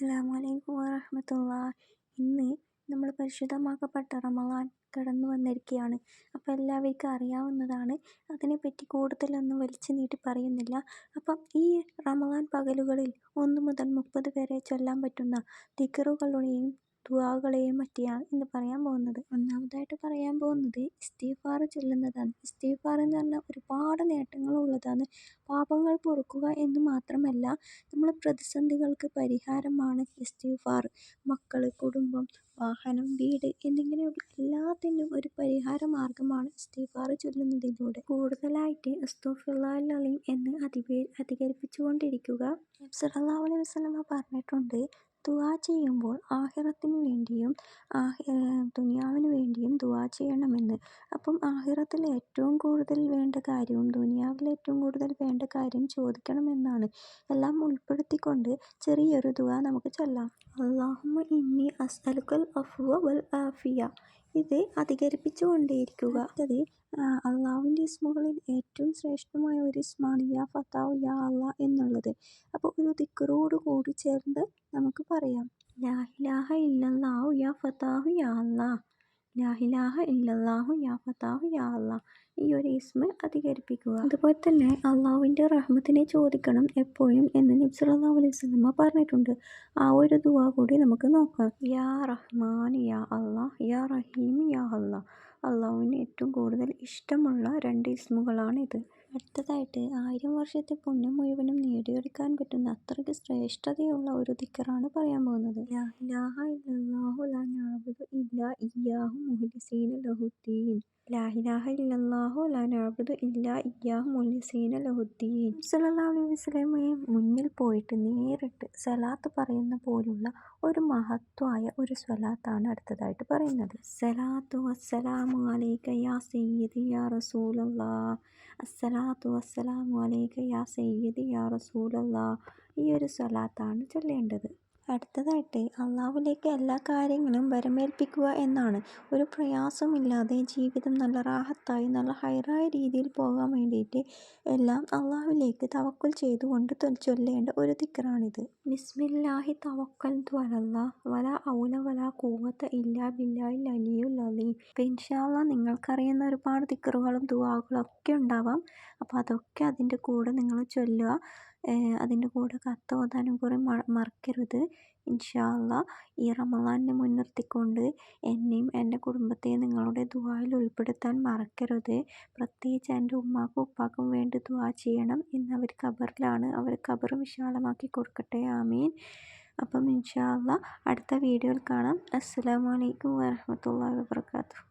അസ്സലാമലൈക്കും വറഹമത്തുള്ള ഇന്ന് നമ്മൾ പരിശുദ്ധമാക്കപ്പെട്ട റമളാൻ കടന്നു വന്നിരിക്കുകയാണ് അപ്പോൾ എല്ലാവർക്കും അറിയാവുന്നതാണ്. അതിനെപ്പറ്റി കൂടുതലൊന്നും വലിച്ചു നീട്ടി പറയുന്നില്ല. അപ്പം ഈ റമളാൻ പകലുകളിൽ ഒന്ന് മുതൽ മുപ്പത് വരെ ചൊല്ലാൻ പറ്റുന്ന ദിക്കറുകളുടെയും ദുആകളെയും പറ്റിയാണ് ഇന്ന് പറയാൻ പോകുന്നത്. ഒന്നാമതായിട്ട് പറയാൻ പോകുന്നത് ഇസ്തിഗ്ഫാർ ചൊല്ലുന്നതാണ്. ഇസ്തിഗ്ഫാർ എന്ന് പറഞ്ഞാൽ ഒരുപാട് നേട്ടങ്ങളുള്ളതാണ് പാപങ്ങൾ പൊറുക്കുക എന്ന് മാത്രമല്ല നമ്മളെ പ്രതിസന്ധികൾക്ക് പരിഹാരമാണ് ഇസ്തിഗ്ഫാർ. മക്കൾ കുടുംബം വാഹനം വീട് എന്നിങ്ങനെയുള്ള എല്ലാത്തിനും ഒരു പരിഹാര മാർഗമാണ് ഇസ്തിഗ്ഫാർ ചൊല്ലുന്നതിലൂടെ. കൂടുതലായിട്ട് അസ്തഗ്ഫിറുല്ലാഹൽ അലീം എന്ന് അധിപേ അധികരിപ്പിച്ചുകൊണ്ടിരിക്കുക. അലൈഹി വസല്ലമ പറഞ്ഞിട്ടുണ്ട് ദുആ ചെയ്യുമ്പോൾ ആഹിറത്തിന് വേണ്ടിയും ദുനിയാവിന് വേണ്ടിയും ദുആ ചെയ്യണമെന്ന്. അപ്പം ആഹിറത്തിൽ ഏറ്റവും കൂടുതൽ വേണ്ട കാര്യവും ദുനിയാവിൽ ഏറ്റവും കൂടുതൽ വേണ്ട കാര്യം ചോദിക്കണമെന്നാണ്. എല്ലാം ഉൾപ്പെടുത്തിക്കൊണ്ട് ചെറിയൊരു ദുആ നമുക്ക് ചൊല്ലാം. അല്ലാഹുമ്മ ഇന്നി അസ്അലുക്കൽ അഫ്വ വൽ ആഫിയ. ഇത് അധികരിപ്പിച്ചു കൊണ്ടേയിരിക്കുക അടുത്തത് അള്ളാഹുവിന്റെ ഇസ്മുകളിൽ ഏറ്റവും ശ്രേഷ്ഠമായ ഒരു ഇസ്മാണ് യാ ഫത്താവ് യാ അള്ളാ എന്നുള്ളത്. അപ്പോൾ ഒരു ദിക്കറോട് കൂടി ചേർന്ന് നമുക്ക് പറയാം. ലാഹിലാഹ ഇല്ലല്ലാഹു യാ ഫത്താഹു യാ അള്ളാ. ലാഹിലാഹ ഇല്ലല്ലാഹു യാ ഫത്താഹു യാ അള്ളാ. ഈ ഒരു ഇസ്മ അധികരിപ്പിക്കുക. അതുപോലെ തന്നെ അള്ളാഹുവിന്റെ റഹ്മത്തിനെ ചോദിക്കണം എപ്പോഴും എന്ന് നബി സല്ലല്ലാഹു അലൈഹി വസല്ലമ പറഞ്ഞിട്ടുണ്ട്. ആ ഒരു ദുആ കൂടി നമുക്ക് നോക്കാം. യാ റഹ്മാൻ യാ അള്ളാഹ് യാ റഹീം യാ അള്ളാഹ് അള്ളാഹുവിന് ഏറ്റവും കൂടുതൽ ഇഷ്ടമുള്ള രണ്ട് ഇസ്മുകളാണിത്. അടുത്തതായിട്ട് ആയിരം വർഷത്തെ പുണ്യം മുഴുവനും നേടിയെടുക്കാൻ പറ്റുന്ന അത്രയ്ക്ക് ശ്രേഷ്ഠതയുള്ള ഒരു ദിക്കറാണ് പറയാൻ പോകുന്നത്. മുന്നിൽ പോയിട്ട് നേരിട്ട് സലാത്ത് പറയുന്ന പോലുള്ള ഒരു മഹത്വായ ഒരു സ്വലാത്താണ് അടുത്തതായിട്ട് പറയുന്നത്. സലാത്തു വസ്സലാമു അലൈക യാ സയ്യിദി യാ റസൂലല്ലാഹ് അസ്സലാത്തു വസ്സലാമു അലൈക യാ സയ്യിദി യാ റസൂലല്ലാഹ് ഈ ഒരു സ്വലാത്താണ് ചൊല്ലേണ്ടത്. അടുത്തതായിട്ട് അള്ളാഹുവിലേക്ക് എല്ലാ കാര്യങ്ങളും വരമേൽപ്പിക്കുക എന്നാണ്. ഒരു പ്രയാസമില്ലാതെ ജീവിതം നല്ല റാഹത്തായി നല്ല ഹൈറായ രീതിയിൽ പോകാൻ വേണ്ടിയിട്ട് എല്ലാം അള്ളാഹുവിലേക്ക് തവക്കൽ ചെയ്തുകൊണ്ട് ചൊല്ലേണ്ട ഒരു ദിക്കറാണിത് ബിസ്മില്ലാഹി തവക്കൽ വല ഔല വല കൂവത്ത ഇല്ലാ ബില്ലായി അലിയുൽ അലീം. അപ്പം നിങ്ങൾക്കറിയുന്ന ഒരുപാട് ദിക്കറുകളും ദുവാകളും ഒക്കെ ഉണ്ടാവാം. അപ്പോൾ അതൊക്കെ അതിന്റെ കൂടെ നിങ്ങൾ ചൊല്ലുക. അതിന്റെ കൂടെ കത്ത് ഓതാനും കൂടെ മറക്കരുത്. ഇൻഷാ ഈ റമളാനിനെ മുൻനിർത്തിക്കൊണ്ട് എന്നെയും എന്റെ കുടുംബത്തെയും നിങ്ങളുടെ ദുആയിൽ ഉൾപ്പെടുത്താൻ മറക്കരുത്. പ്രത്യേകിച്ച് എന്റെ ഉമ്മാക്കും ഉപ്പാക്കും വേണ്ടി ദുആ ചെയ്യണം. ഇന്ന് അവർ ഖബറിലാണ്. അവർ ഖബർ വിശാലമാക്കി കൊടുക്കട്ടെ. ആമീൻ. അപ്പം ഇൻഷാ അടുത്ത വീഡിയോയിൽ കാണാം. അസ്സലാമു അലൈക്കും വറഹ്മത്തുള്ളാഹി വബറകാതുഹു.